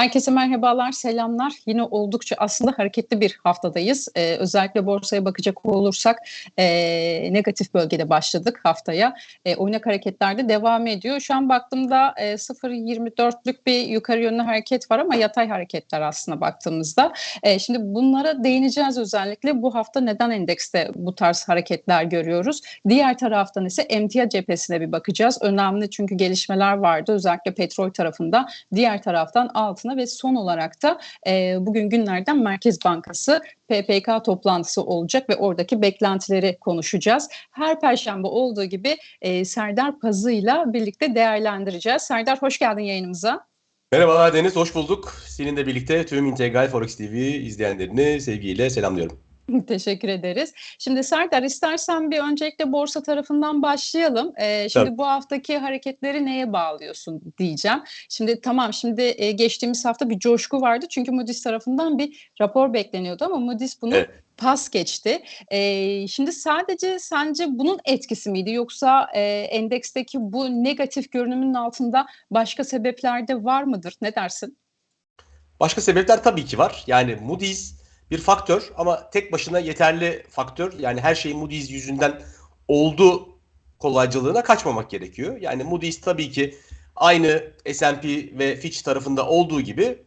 Herkese merhabalar, selamlar. Yine oldukça aslında hareketli bir haftadayız. Ee, özellikle borsaya bakacak olursak e, negatif bölgede başladık haftaya. E, oynak hareketler de devam ediyor. Şu an baktığımda e, 0.24'lük bir yukarı yönlü hareket var ama yatay hareketler aslında baktığımızda. E, şimdi bunlara değineceğiz özellikle. Bu hafta neden endekste bu tarz hareketler görüyoruz? Diğer taraftan ise emtia cephesine bir bakacağız. Önemli çünkü gelişmeler vardı özellikle petrol tarafında. Diğer taraftan altına ve son olarak da e, bugün günlerden Merkez Bankası PPK toplantısı olacak ve oradaki beklentileri konuşacağız. Her perşembe olduğu gibi e, Serdar Pazı'yla birlikte değerlendireceğiz. Serdar hoş geldin yayınımıza. Merhabalar Deniz, hoş bulduk. Seninle birlikte tüm Integral Forex TV izleyenlerini sevgiyle selamlıyorum. Teşekkür ederiz. Şimdi Serdar istersen bir öncelikle borsa tarafından başlayalım. Ee, şimdi Tabii. bu haftaki hareketleri neye bağlıyorsun diyeceğim. Şimdi tamam şimdi e, geçtiğimiz hafta bir coşku vardı çünkü Moody's tarafından bir rapor bekleniyordu ama Moody's bunu Evet. pas geçti. Ee, şimdi sadece sence bunun etkisi miydi yoksa e, endeksteki bu negatif görünümün altında başka sebepler de var mıdır? Ne dersin? Başka sebepler tabii ki var. Yani Moody's bir faktör ama tek başına yeterli faktör. Yani her şey Moody's yüzünden oldu kolaycılığına kaçmamak gerekiyor. Yani Moody's tabii ki aynı S&P ve Fitch tarafında olduğu gibi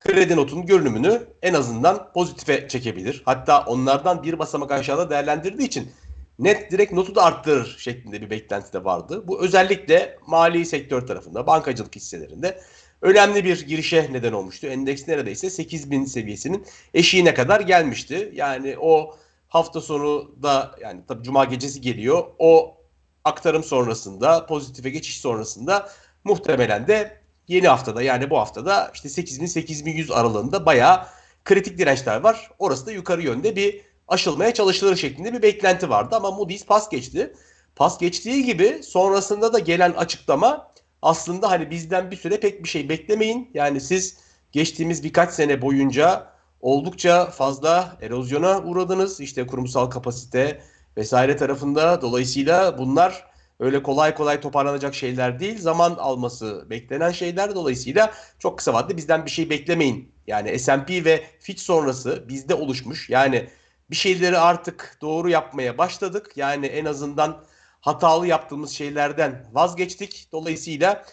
kredi notunun görünümünü en azından pozitife çekebilir. Hatta onlardan bir basamak aşağıda değerlendirdiği için net direkt notu da arttırır şeklinde bir beklenti de vardı. Bu özellikle mali sektör tarafında, bankacılık hisselerinde önemli bir girişe neden olmuştu. Endeks neredeyse 8000 seviyesinin eşiğine kadar gelmişti. Yani o hafta sonu da yani tabii cuma gecesi geliyor. O aktarım sonrasında, pozitife geçiş sonrasında muhtemelen de yeni haftada yani bu haftada işte 8000-8100 aralığında bayağı kritik dirençler var. Orası da yukarı yönde bir aşılmaya çalışılır şeklinde bir beklenti vardı ama Moody's pas geçti. Pas geçtiği gibi sonrasında da gelen açıklama aslında hani bizden bir süre pek bir şey beklemeyin. Yani siz geçtiğimiz birkaç sene boyunca oldukça fazla erozyona uğradınız. İşte kurumsal kapasite vesaire tarafında. Dolayısıyla bunlar öyle kolay kolay toparlanacak şeyler değil. Zaman alması beklenen şeyler. Dolayısıyla çok kısa vadede bizden bir şey beklemeyin. Yani S&P ve Fitch sonrası bizde oluşmuş. Yani bir şeyleri artık doğru yapmaya başladık. Yani en azından hatalı yaptığımız şeylerden vazgeçtik. Dolayısıyla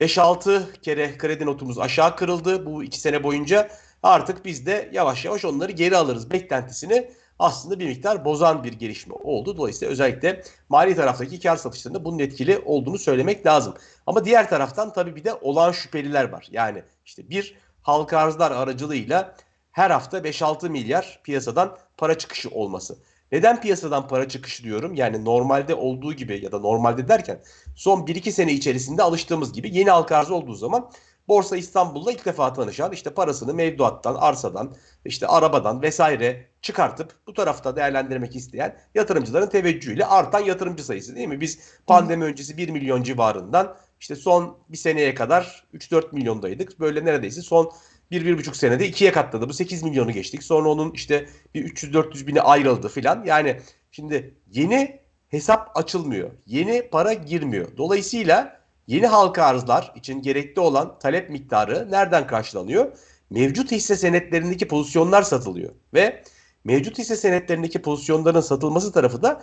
5-6 kere kredi notumuz aşağı kırıldı bu 2 sene boyunca. Artık biz de yavaş yavaş onları geri alırız beklentisini aslında bir miktar bozan bir gelişme oldu. Dolayısıyla özellikle mali taraftaki kar satışlarında bunun etkili olduğunu söylemek lazım. Ama diğer taraftan tabii bir de olağan şüpheliler var. Yani işte bir halka arzlar aracılığıyla her hafta 5-6 milyar piyasadan para çıkışı olması. Neden piyasadan para çıkışı diyorum? Yani normalde olduğu gibi ya da normalde derken son 1-2 sene içerisinde alıştığımız gibi yeni halka arz olduğu zaman Borsa İstanbul'da ilk defa tanışan işte parasını mevduattan, arsadan, işte arabadan vesaire çıkartıp bu tarafta değerlendirmek isteyen yatırımcıların teveccühüyle artan yatırımcı sayısı değil mi? Biz pandemi öncesi 1 milyon civarından işte son bir seneye kadar 3-4 milyondaydık. Böyle neredeyse son 1-1,5 senede ikiye katladı. Bu 8 milyonu geçtik. Sonra onun işte bir 300-400 bini ayrıldı filan. Yani şimdi yeni hesap açılmıyor. Yeni para girmiyor. Dolayısıyla yeni halka arzlar için gerekli olan talep miktarı nereden karşılanıyor? Mevcut hisse senetlerindeki pozisyonlar satılıyor. Ve mevcut hisse senetlerindeki pozisyonların satılması tarafı da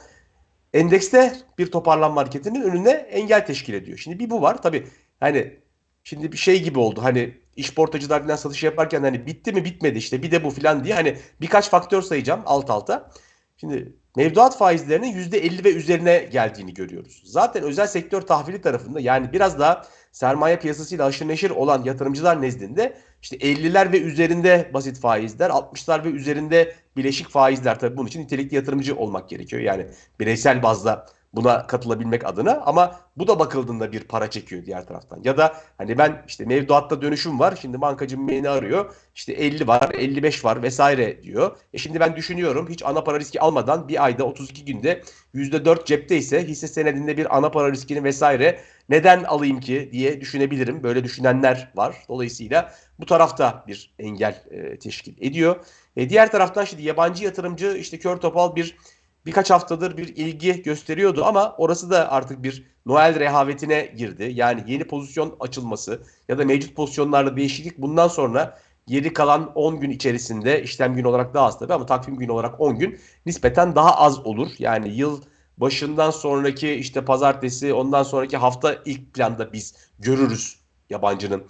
endekste bir toparlanma hareketinin önüne engel teşkil ediyor. Şimdi bir bu var. Tabii hani şimdi bir şey gibi oldu. Hani işportacılar falan satış yaparken hani bitti mi bitmedi işte bir de bu falan diye hani birkaç faktör sayacağım alt alta. Şimdi mevduat faizlerinin %50 ve üzerine geldiğini görüyoruz. Zaten özel sektör tahvili tarafında yani biraz daha sermaye piyasasıyla aşırı neşir olan yatırımcılar nezdinde işte 50'ler ve üzerinde basit faizler, 60'lar ve üzerinde bileşik faizler tabii bunun için nitelikli yatırımcı olmak gerekiyor. Yani bireysel bazda buna katılabilmek adına ama bu da bakıldığında bir para çekiyor diğer taraftan. Ya da hani ben işte mevduatta dönüşüm var. Şimdi bankacım beni arıyor. İşte 50 var, 55 var vesaire diyor. E şimdi ben düşünüyorum hiç ana para riski almadan bir ayda 32 günde %4 cepte ise hisse senedinde bir ana para riskini vesaire neden alayım ki diye düşünebilirim. Böyle düşünenler var. Dolayısıyla bu tarafta bir engel e, teşkil ediyor. E, diğer taraftan şimdi yabancı yatırımcı işte kör topal bir birkaç haftadır bir ilgi gösteriyordu ama orası da artık bir Noel rehavetine girdi. Yani yeni pozisyon açılması ya da mevcut pozisyonlarda değişiklik bundan sonra geri kalan 10 gün içerisinde işlem günü olarak daha az tabii ama takvim günü olarak 10 gün nispeten daha az olur. Yani yıl başından sonraki işte pazartesi ondan sonraki hafta ilk planda biz görürüz yabancının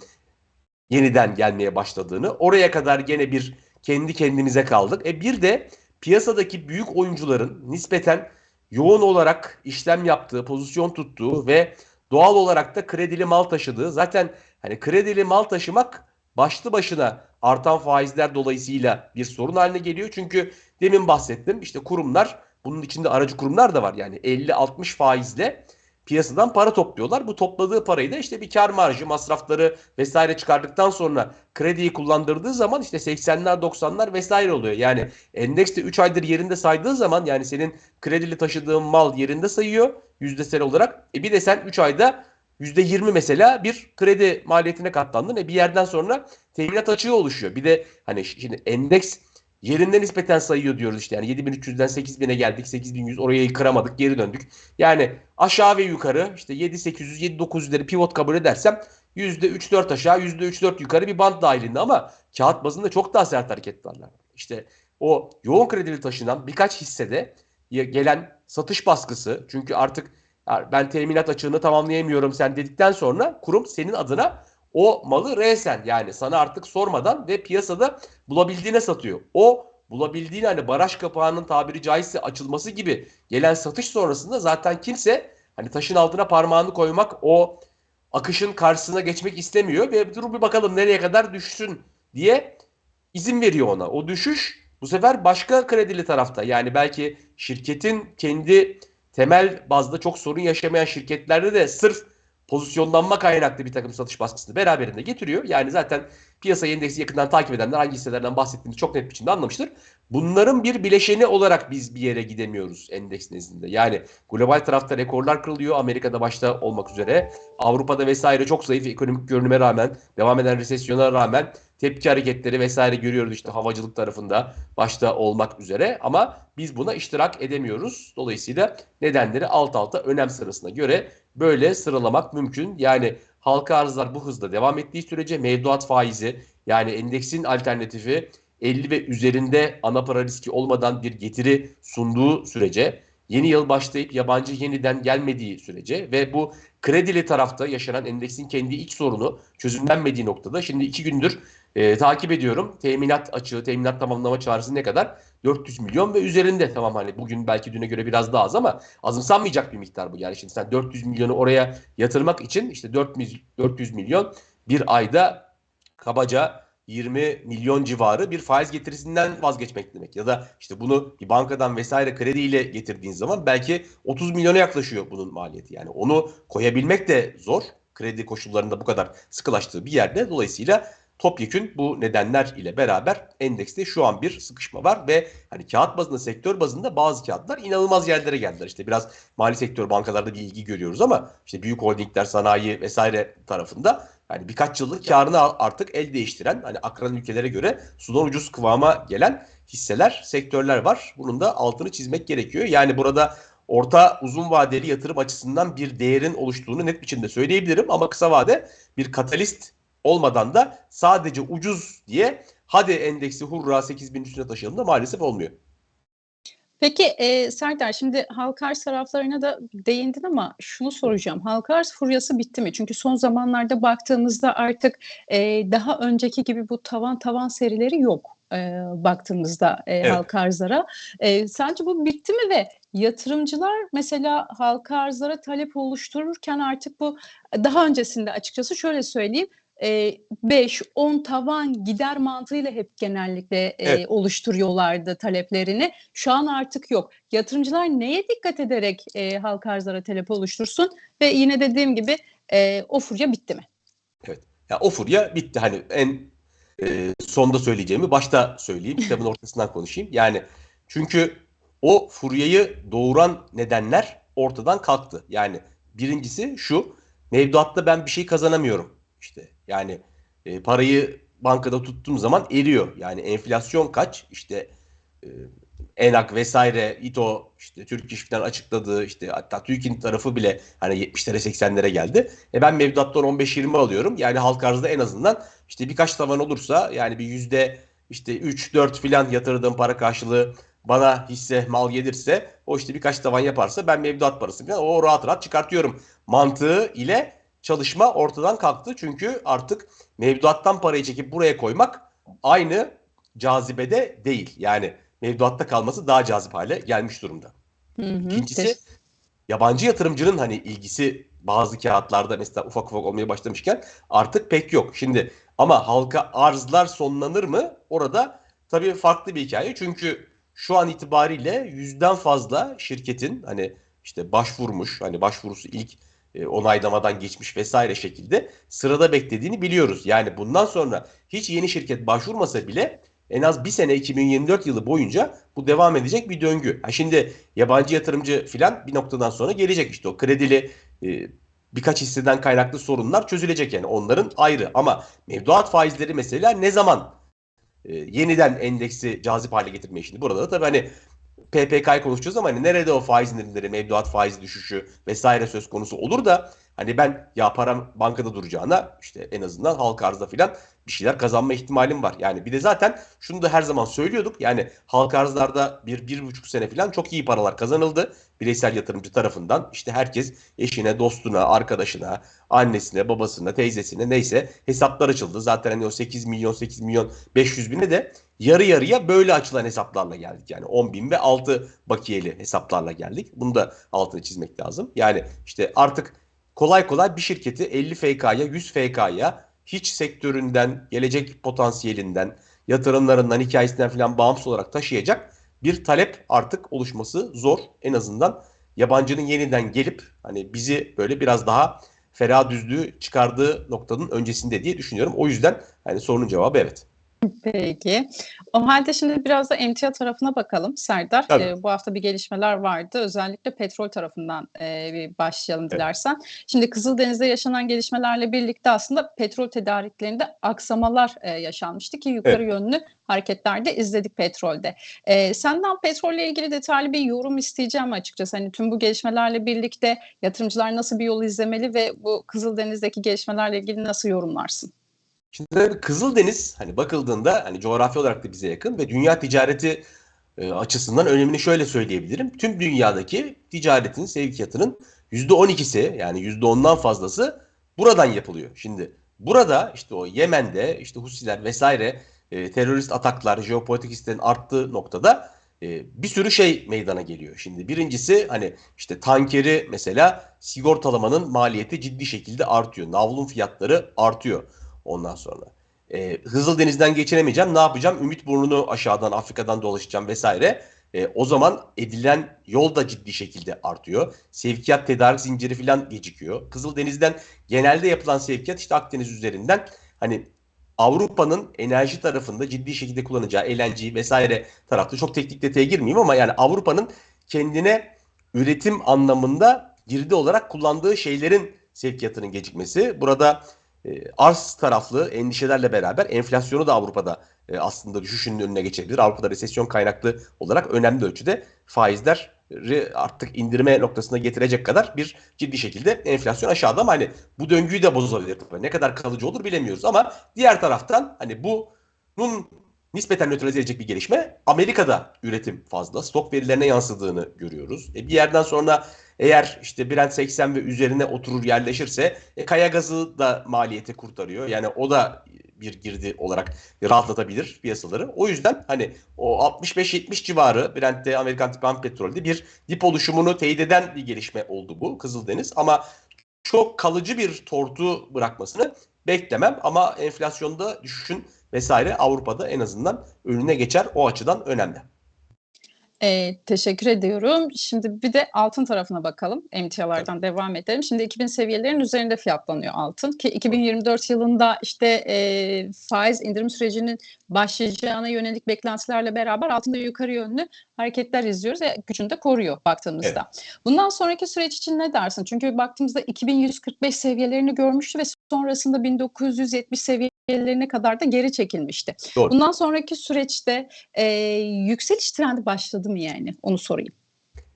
yeniden gelmeye başladığını. Oraya kadar gene bir kendi kendimize kaldık. E bir de piyasadaki büyük oyuncuların nispeten yoğun olarak işlem yaptığı, pozisyon tuttuğu ve doğal olarak da kredili mal taşıdığı. Zaten hani kredili mal taşımak başlı başına artan faizler dolayısıyla bir sorun haline geliyor. Çünkü demin bahsettim işte kurumlar bunun içinde aracı kurumlar da var. Yani 50-60 faizle piyasadan para topluyorlar. Bu topladığı parayı da işte bir kar marjı, masrafları vesaire çıkardıktan sonra krediyi kullandırdığı zaman işte 80'ler 90'lar vesaire oluyor. Yani endekste 3 aydır yerinde saydığı zaman yani senin kredili taşıdığın mal yerinde sayıyor yüzdesel olarak. E bir de sen 3 ayda %20 mesela bir kredi maliyetine katlandın. E bir yerden sonra teminat açığı oluşuyor. Bir de hani şimdi endeks yerinden nispeten sayıyor diyoruz işte. Yani 7300'den 8000'e geldik. 8100 orayı kıramadık. Geri döndük. Yani aşağı ve yukarı işte 7800 7900'leri pivot kabul edersem %3-4 aşağı %3-4 yukarı bir band dahilinde ama kağıt bazında çok daha sert hareketler var. İşte o yoğun kredili taşınan birkaç hissede gelen satış baskısı çünkü artık ben teminat açığını tamamlayamıyorum sen dedikten sonra kurum senin adına o malı resen yani sana artık sormadan ve piyasada bulabildiğine satıyor. O bulabildiğine hani baraj kapağının tabiri caizse açılması gibi gelen satış sonrasında zaten kimse hani taşın altına parmağını koymak o akışın karşısına geçmek istemiyor ve dur bir bakalım nereye kadar düşsün diye izin veriyor ona. O düşüş bu sefer başka kredili tarafta yani belki şirketin kendi temel bazda çok sorun yaşamayan şirketlerde de sırf pozisyonlanma kaynaklı bir takım satış baskısını beraberinde getiriyor. Yani zaten piyasa endeksi yakından takip edenler hangi hisselerden bahsettiğimizi çok net biçimde anlamıştır. Bunların bir bileşeni olarak biz bir yere gidemiyoruz endeks nezdinde. Yani global tarafta rekorlar kırılıyor. Amerika'da başta olmak üzere. Avrupa'da vesaire çok zayıf ekonomik görünüme rağmen, devam eden resesyona rağmen tepki hareketleri vesaire görüyoruz işte havacılık tarafında başta olmak üzere. Ama biz buna iştirak edemiyoruz. Dolayısıyla nedenleri alt alta önem sırasına göre böyle sıralamak mümkün. Yani halka arzlar bu hızda devam ettiği sürece mevduat faizi yani endeksin alternatifi 50 ve üzerinde ana para riski olmadan bir getiri sunduğu sürece yeni yıl başlayıp yabancı yeniden gelmediği sürece ve bu kredili tarafta yaşanan endeksin kendi iç sorunu çözümlenmediği noktada şimdi iki gündür e, takip ediyorum. Teminat açığı, teminat tamamlama çağrısı ne kadar? 400 milyon ve üzerinde tamam hani bugün belki düne göre biraz daha az ama azımsanmayacak bir miktar bu. Yani şimdi sen 400 milyonu oraya yatırmak için işte 400 milyon bir ayda kabaca 20 milyon civarı bir faiz getirisinden vazgeçmek demek. Ya da işte bunu bir bankadan vesaire krediyle getirdiğin zaman belki 30 milyona yaklaşıyor bunun maliyeti. Yani onu koyabilmek de zor. Kredi koşullarında bu kadar sıkılaştığı bir yerde. Dolayısıyla topyekün bu nedenler ile beraber endekste şu an bir sıkışma var ve hani kağıt bazında sektör bazında bazı kağıtlar inanılmaz yerlere geldiler. İşte biraz mali sektör bankalarda bir ilgi görüyoruz ama işte büyük holdingler, sanayi vesaire tarafında yani birkaç yıllık karını artık el değiştiren hani akran ülkelere göre sudan ucuz kıvama gelen hisseler, sektörler var. Bunun da altını çizmek gerekiyor. Yani burada orta uzun vadeli yatırım açısından bir değerin oluştuğunu net biçimde söyleyebilirim ama kısa vade bir katalist olmadan da sadece ucuz diye hadi endeksi hurra 8000 üstüne taşıyalım da maalesef olmuyor. Peki e, Serdar şimdi halka arz taraflarına da değindin ama şunu soracağım. Halka arz furyası bitti mi? Çünkü son zamanlarda baktığımızda artık e, daha önceki gibi bu tavan tavan serileri yok e, baktığımızda e, evet. halka arzlara. E, sence bu bitti mi ve yatırımcılar mesela halka arzlara talep oluştururken artık bu daha öncesinde açıkçası şöyle söyleyeyim 5-10 tavan gider mantığıyla hep genellikle evet. oluşturuyorlardı taleplerini. Şu an artık yok. Yatırımcılar neye dikkat ederek e, halka arzlara talep oluştursun ve yine dediğim gibi e, o furya bitti mi? Evet. Ya o furya bitti. Hani en e, sonda söyleyeceğimi başta söyleyeyim. Kitabın ortasından konuşayım. Yani çünkü o furyayı doğuran nedenler ortadan kalktı. Yani birincisi şu. Mevduatta ben bir şey kazanamıyorum. İşte yani e, parayı bankada tuttuğum zaman eriyor. Yani enflasyon kaç? İşte e, ENAK vesaire, İTO, işte Türk İş falan açıkladığı işte hatta TÜİK'in tarafı bile hani 70'lere 80'lere geldi. E ben mevduattan 15-20 alıyorum. Yani halk arzda en azından işte birkaç tavan olursa yani bir yüzde işte 3-4 filan yatırdığım para karşılığı bana hisse mal gelirse o işte birkaç tavan yaparsa ben mevduat parası falan o rahat rahat çıkartıyorum mantığı ile çalışma ortadan kalktı. Çünkü artık mevduattan parayı çekip buraya koymak aynı cazibede değil. Yani mevduatta kalması daha cazip hale gelmiş durumda. Hı hı. İkincisi Teş- yabancı yatırımcının hani ilgisi bazı kağıtlarda mesela ufak ufak olmaya başlamışken artık pek yok. Şimdi ama halka arzlar sonlanır mı? Orada tabii farklı bir hikaye. Çünkü şu an itibariyle yüzden fazla şirketin hani işte başvurmuş, hani başvurusu ilk e, onaylamadan geçmiş vesaire şekilde sırada beklediğini biliyoruz. Yani bundan sonra hiç yeni şirket başvurmasa bile en az bir sene 2024 yılı boyunca bu devam edecek bir döngü. Ha şimdi yabancı yatırımcı filan bir noktadan sonra gelecek işte o kredili e, birkaç hisseden kaynaklı sorunlar çözülecek yani onların ayrı ama mevduat faizleri mesela ne zaman e, yeniden endeksi cazip hale getirmeye şimdi burada da tabii hani PPK'yı konuşacağız ama hani nerede o faiz indirimleri, mevduat faizi düşüşü vesaire söz konusu olur da hani ben ya param bankada duracağına işte en azından halka arzda filan bir şeyler kazanma ihtimalim var. Yani bir de zaten şunu da her zaman söylüyorduk. Yani halka arzlarda bir, bir buçuk sene falan çok iyi paralar kazanıldı. Bireysel yatırımcı tarafından. İşte herkes eşine, dostuna, arkadaşına, annesine, babasına, teyzesine neyse hesaplar açıldı. Zaten hani o 8 milyon, 8 milyon 500 bine de yarı yarıya böyle açılan hesaplarla geldik. Yani 10 bin ve 6 bakiyeli hesaplarla geldik. Bunu da altını çizmek lazım. Yani işte artık kolay kolay bir şirketi 50 FK'ya, 100 FK'ya hiç sektöründen, gelecek potansiyelinden, yatırımlarından, hikayesinden falan bağımsız olarak taşıyacak bir talep artık oluşması zor. En azından yabancının yeniden gelip hani bizi böyle biraz daha ferah düzlüğü çıkardığı noktanın öncesinde diye düşünüyorum. O yüzden hani sorunun cevabı evet. Peki. O halde şimdi biraz da emtia tarafına bakalım Serdar. Tabii. Ee, bu hafta bir gelişmeler vardı. Özellikle petrol tarafından e, bir başlayalım Evet. dilersen. Şimdi Kızıldeniz'de yaşanan gelişmelerle birlikte aslında petrol tedariklerinde aksamalar e, yaşanmıştı ki yukarı yönlü hareketlerde izledik petrolde. E, senden petrolle ilgili detaylı bir yorum isteyeceğim açıkçası. Hani tüm bu gelişmelerle birlikte yatırımcılar nasıl bir yol izlemeli ve bu Kızıldeniz'deki gelişmelerle ilgili nasıl yorumlarsın? Şimdi tabii Kızıldeniz hani bakıldığında hani coğrafi olarak da bize yakın ve dünya ticareti e, açısından önemini şöyle söyleyebilirim. Tüm dünyadaki ticaretin, sevkiyatının %12'si yani %10'dan fazlası buradan yapılıyor. Şimdi burada işte o Yemen'de işte Husiler vesaire e, terörist ataklar, jeopolitik hislerin arttığı noktada e, bir sürü şey meydana geliyor. Şimdi birincisi hani işte tankeri mesela sigortalamanın maliyeti ciddi şekilde artıyor. Navlun fiyatları artıyor ondan sonra. E, Hızıldeniz'den geçiremeyeceğim. Ne yapacağım? Ümit burnunu aşağıdan Afrika'dan dolaşacağım vesaire. E, o zaman edilen yol da ciddi şekilde artıyor. Sevkiyat tedarik zinciri falan gecikiyor. Kızıldeniz'den genelde yapılan sevkiyat işte Akdeniz üzerinden hani Avrupa'nın enerji tarafında ciddi şekilde kullanacağı LNG vesaire tarafta çok teknik detaya girmeyeyim ama yani Avrupa'nın kendine üretim anlamında girdi olarak kullandığı şeylerin sevkiyatının gecikmesi. Burada arz taraflı endişelerle beraber enflasyonu da Avrupa'da e, aslında düşüşünün önüne geçebilir. Avrupa'da resesyon kaynaklı olarak önemli ölçüde faizleri artık indirme noktasına getirecek kadar bir ciddi şekilde enflasyon aşağıda ama hani bu döngüyü de bozabilir. Ne kadar kalıcı olur bilemiyoruz ama diğer taraftan hani bunun nispeten nötralize edecek bir gelişme. Amerika'da üretim fazla. Stok verilerine yansıdığını görüyoruz. E bir yerden sonra eğer işte Brent 80 ve üzerine oturur yerleşirse e, kaya gazı da maliyeti kurtarıyor. Yani o da bir girdi olarak rahatlatabilir piyasaları. O yüzden hani o 65-70 civarı Brent'te Amerikan tipi ham petrolde bir dip oluşumunu teyit eden bir gelişme oldu bu Kızıldeniz. Ama çok kalıcı bir tortu bırakmasını beklemem. Ama enflasyonda düşüşün vesaire Avrupa'da en azından önüne geçer. O açıdan önemli. Ee, teşekkür ediyorum. Şimdi bir de altın tarafına bakalım. Emtialardan devam edelim. Şimdi 2000 seviyelerin üzerinde fiyatlanıyor altın ki 2024 yılında işte e, faiz indirim sürecinin başlayacağına yönelik beklentilerle beraber altında yukarı yönlü hareketler izliyoruz ve gücünü de koruyor baktığımızda. Bundan sonraki süreç için ne dersin? Çünkü baktığımızda 2145 seviyelerini görmüştü ve sonrasında 1970 seviye seviyelerine kadar da geri çekilmişti. Doğru. Bundan sonraki süreçte e, yükseliş trendi başladı mı yani? Onu sorayım.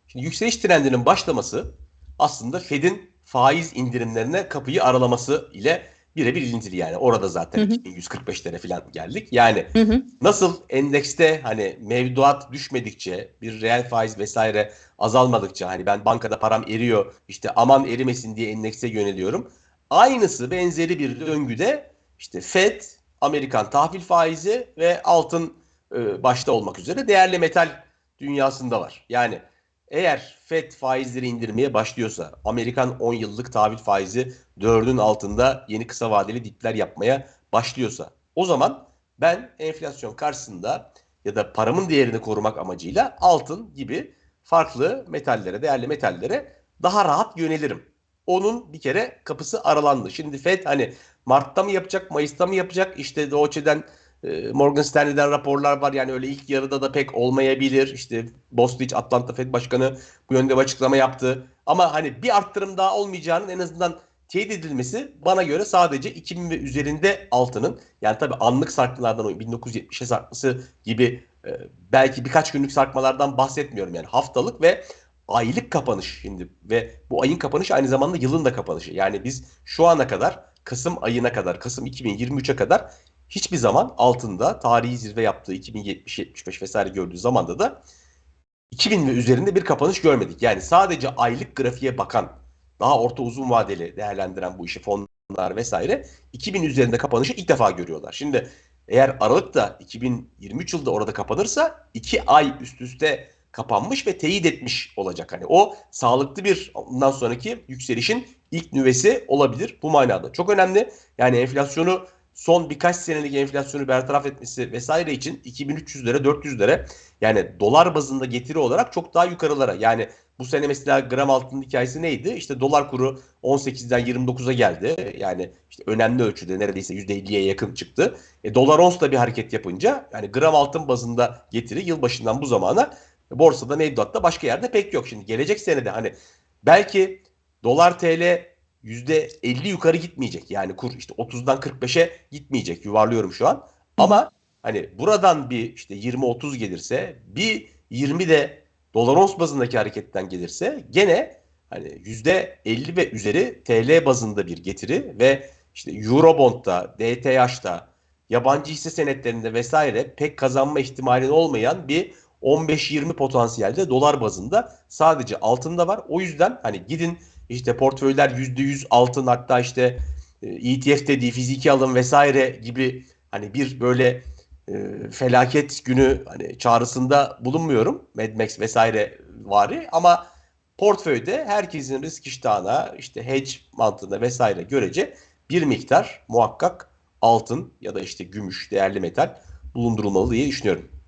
Şimdi yükseliş trendinin başlaması aslında Fed'in faiz indirimlerine kapıyı aralaması ile birebir ilintili yani. Orada zaten Hı hı. 2145'lere falan geldik. Yani Hı hı. nasıl endekste hani mevduat düşmedikçe bir reel faiz vesaire azalmadıkça hani ben bankada param eriyor işte aman erimesin diye endekse yöneliyorum. Aynısı benzeri bir döngüde işte Fed, Amerikan tahvil faizi ve altın e, başta olmak üzere değerli metal dünyasında var. Yani eğer Fed faizleri indirmeye başlıyorsa, Amerikan 10 yıllık tahvil faizi 4'ün altında yeni kısa vadeli dipler yapmaya başlıyorsa, o zaman ben enflasyon karşısında ya da paramın değerini korumak amacıyla altın gibi farklı metallere, değerli metallere daha rahat yönelirim. Onun bir kere kapısı aralandı. Şimdi Fed hani Mart'ta mı yapacak, Mayıs'ta mı yapacak? İşte Deutsche'den e, Morgan Stanley'den raporlar var. Yani öyle ilk yarıda da pek olmayabilir. İşte Bostic, Atlanta Fed Başkanı bu yönde bir açıklama yaptı. Ama hani bir arttırım daha olmayacağının en azından teyit edilmesi bana göre sadece 2000 ve üzerinde altının yani tabii anlık sarkmalardan 1970'e sarkması gibi e, belki birkaç günlük sarkmalardan bahsetmiyorum yani haftalık ve aylık kapanış şimdi ve bu ayın kapanışı aynı zamanda yılın da kapanışı. Yani biz şu ana kadar Kasım ayına kadar Kasım 2023'e kadar hiçbir zaman altında tarihi zirve yaptığı 2070 75 vesaire gördüğü zamanda da 2000 ve üzerinde bir kapanış görmedik. Yani sadece aylık grafiğe bakan, daha orta uzun vadeli değerlendiren bu işi fonlar vesaire 2000 üzerinde kapanışı ilk defa görüyorlar. Şimdi eğer Aralık'ta 2023 yılda orada kapanırsa 2 ay üst üste kapanmış ve teyit etmiş olacak. Hani o sağlıklı bir ondan sonraki yükselişin ilk nüvesi olabilir bu manada. Çok önemli. Yani enflasyonu son birkaç senelik enflasyonu bertaraf etmesi vesaire için 2300'lere 400'lere yani dolar bazında getiri olarak çok daha yukarılara. Yani bu sene mesela gram altının hikayesi neydi? İşte dolar kuru 18'den 29'a geldi. Yani işte önemli ölçüde neredeyse %50'ye yakın çıktı. E, dolar ons da bir hareket yapınca yani gram altın bazında getiri yılbaşından bu zamana borsada mevduatta başka yerde pek yok. Şimdi gelecek senede hani belki dolar TL %50 yukarı gitmeyecek. Yani kur işte 30'dan 45'e gitmeyecek. Yuvarlıyorum şu an. Ama hani buradan bir işte 20-30 gelirse bir 20 de dolar ons bazındaki hareketten gelirse gene hani %50 ve üzeri TL bazında bir getiri ve işte Eurobond'da, DTH'da, yabancı hisse senetlerinde vesaire pek kazanma ihtimali olmayan bir 15-20 potansiyelde dolar bazında sadece altında var. O yüzden hani gidin işte portföyler %100 altın hatta işte ETF dediği fiziki alım vesaire gibi hani bir böyle e, felaket günü hani çağrısında bulunmuyorum. Mad Max vesaire vari ama portföyde herkesin risk iştahına işte hedge mantığına vesaire görece bir miktar muhakkak altın ya da işte gümüş değerli metal bulundurulmalı diye düşünüyorum.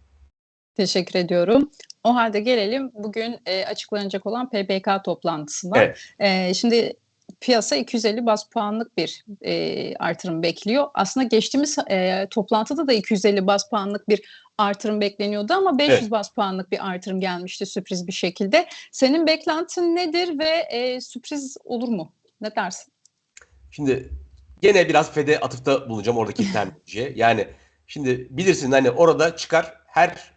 Teşekkür ediyorum. O halde gelelim bugün e, açıklanacak olan PPK toplantısına. Evet. E, şimdi piyasa 250 bas puanlık bir e, artırım bekliyor. Aslında geçtiğimiz e, toplantıda da 250 bas puanlık bir artırım bekleniyordu ama 500 Evet. bas puanlık bir artırım gelmişti sürpriz bir şekilde. Senin beklentin nedir ve e, sürpriz olur mu? Ne dersin? Şimdi gene biraz FED'e atıfta bulunacağım oradaki terminolojiye. Yani şimdi bilirsin hani orada çıkar her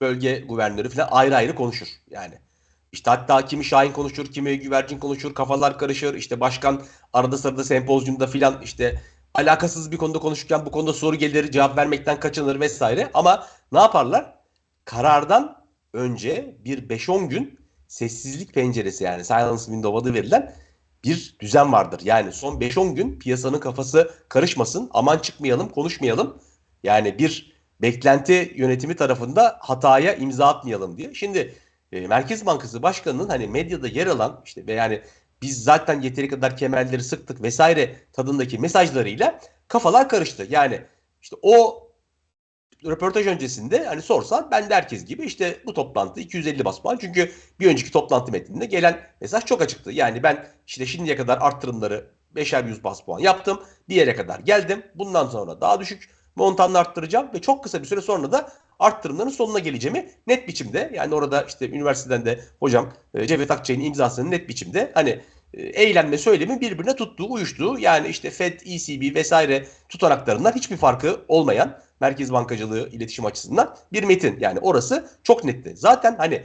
bölge guvernörü falan ayrı ayrı konuşur. Yani işte hatta kimi Şahin konuşur, kimi güvercin konuşur, kafalar karışır. İşte başkan arada sırada sempozyumda filan işte alakasız bir konuda konuşurken bu konuda soru gelir, cevap vermekten kaçınır vesaire. Ama ne yaparlar? Karardan önce bir 5-10 gün sessizlik penceresi yani silence window adı verilen bir düzen vardır. Yani son 5-10 gün piyasanın kafası karışmasın, aman çıkmayalım, konuşmayalım. Yani bir beklenti yönetimi tarafında hataya imza atmayalım diye. Şimdi e, Merkez Bankası Başkanı'nın hani medyada yer alan işte ve yani biz zaten yeteri kadar kemerleri sıktık vesaire tadındaki mesajlarıyla kafalar karıştı. Yani işte o röportaj öncesinde hani sorsan ben de herkes gibi işte bu toplantı 250 bas puan. Çünkü bir önceki toplantı metninde gelen mesaj çok açıktı. Yani ben işte şimdiye kadar arttırımları 5'er 100 bas puan yaptım. Bir yere kadar geldim. Bundan sonra daha düşük montanla arttıracağım ve çok kısa bir süre sonra da arttırımların sonuna geleceğimi net biçimde yani orada işte üniversiteden de hocam e, Cevdet Akçay'ın imzasını net biçimde hani e, eylemle söylemin birbirine tuttuğu, uyuştuğu yani işte FED, ECB vesaire tutanaklarından hiçbir farkı olmayan merkez bankacılığı iletişim açısından bir metin. Yani orası çok netti. Zaten hani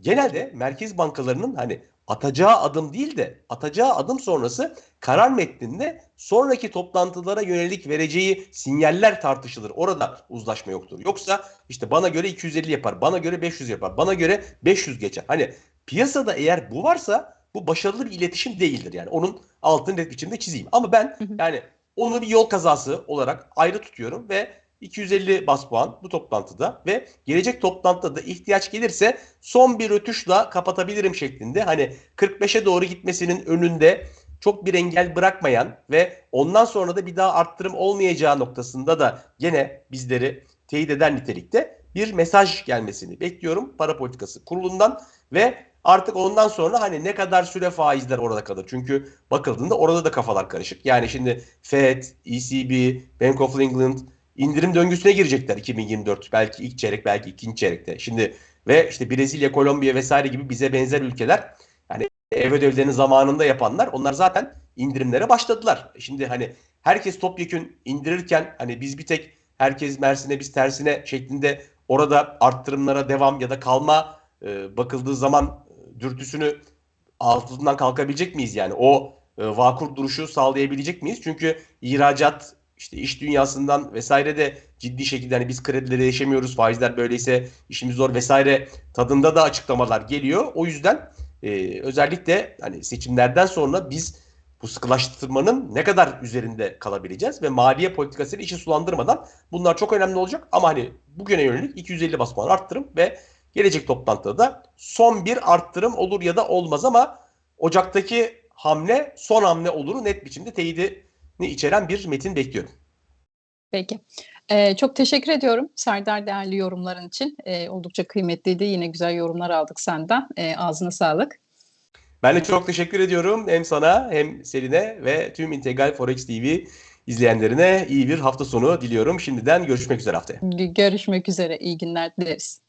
genelde merkez bankalarının hani atacağı adım değil de atacağı adım sonrası karar metninde sonraki toplantılara yönelik vereceği sinyaller tartışılır. Orada uzlaşma yoktur. Yoksa işte bana göre 250 yapar, bana göre 500 yapar, bana göre 500 geçer. Hani piyasada eğer bu varsa bu başarılı bir iletişim değildir. Yani onun altını net biçimde çizeyim. Ama ben yani onu bir yol kazası olarak ayrı tutuyorum ve 250 bas puan bu toplantıda ve gelecek toplantıda da ihtiyaç gelirse son bir rötuşla kapatabilirim şeklinde hani 45'e doğru gitmesinin önünde çok bir engel bırakmayan ve ondan sonra da bir daha arttırım olmayacağı noktasında da gene bizleri teyit eder nitelikte bir mesaj gelmesini bekliyorum para politikası kurulundan ve artık ondan sonra hani ne kadar süre faizler orada kalır. Çünkü bakıldığında orada da kafalar karışık. Yani şimdi Fed, ECB, Bank of England indirim döngüsüne girecekler 2024. Belki ilk çeyrek, belki ikinci çeyrekte. Şimdi ve işte Brezilya, Kolombiya vesaire gibi bize benzer ülkeler yani ev ödevlerini zamanında yapanlar onlar zaten indirimlere başladılar. Şimdi hani herkes topyekün indirirken hani biz bir tek herkes Mersin'e biz tersine şeklinde orada arttırımlara devam ya da kalma e, bakıldığı zaman e, dürtüsünü altından kalkabilecek miyiz yani? O e, vakur duruşu sağlayabilecek miyiz? Çünkü ihracat işte iş dünyasından vesaire de ciddi şekilde hani biz kredileri erişemiyoruz, faizler böyleyse işimiz zor vesaire tadında da açıklamalar geliyor. O yüzden e, özellikle hani seçimlerden sonra biz bu sıkılaştırmanın ne kadar üzerinde kalabileceğiz ve maliye politikasıyla işi sulandırmadan bunlar çok önemli olacak. Ama hani bugüne yönelik 250 bas puan arttırım ve gelecek toplantıda da son bir arttırım olur ya da olmaz ama Ocak'taki hamle son hamle olur net biçimde teyidini içeren bir metin bekliyorum. Peki. Ee, çok teşekkür ediyorum Serdar değerli yorumların için. Ee, oldukça kıymetliydi. Yine güzel yorumlar aldık senden. Ee, ağzına sağlık. Ben de çok teşekkür ediyorum hem sana hem Selin'e ve tüm Integral Forex TV izleyenlerine iyi bir hafta sonu diliyorum. Şimdiden görüşmek üzere haftaya. Görüşmek üzere. İyi günler dileriz.